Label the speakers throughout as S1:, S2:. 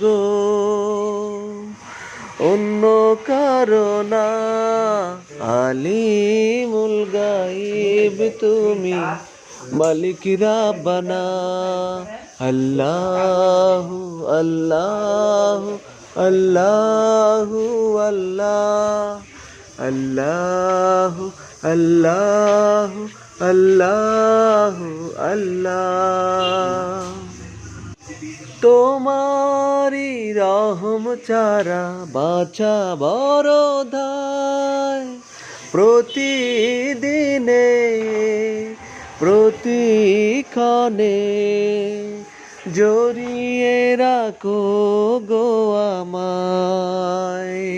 S1: গো অন্য কারণা আলিমুল গাইব তুমি। মালিক রাব্বানা। আল্লাহু আল্লাহু আল্লাহু, আল্লাহ। আল্লাহু আল্লাহু আল্লাহু, আল্লাহ। তোমারি রহম চারা বাছা বড় প্রতিদিনে, প্রতিক্ষণে জড়িয়ে রাখো গো আমায়।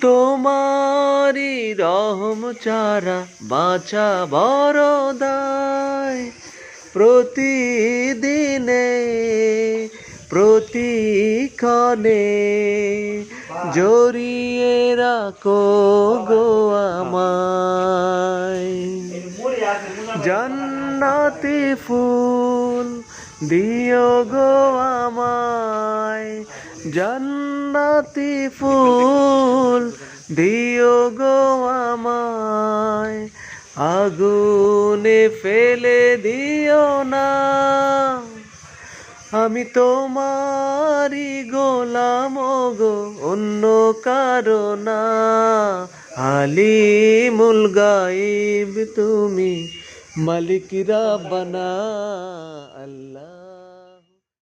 S1: তোমারি রহম চারা বাছা বড় দায় প্রতিদিনে প্রতিক্ষণে জড়িয়ে রাখো গো আমায়। জান্নাতি ফুল দিও গো আমায়। জান্নাতি ফুল দিও গো আমায় আগুনে ফেলে দিও না। আমি তোমারি গোলাম গো, অন্য কারও না। আলিমুল গাইব তুমি, মালিকরা বানা আল্লাহ।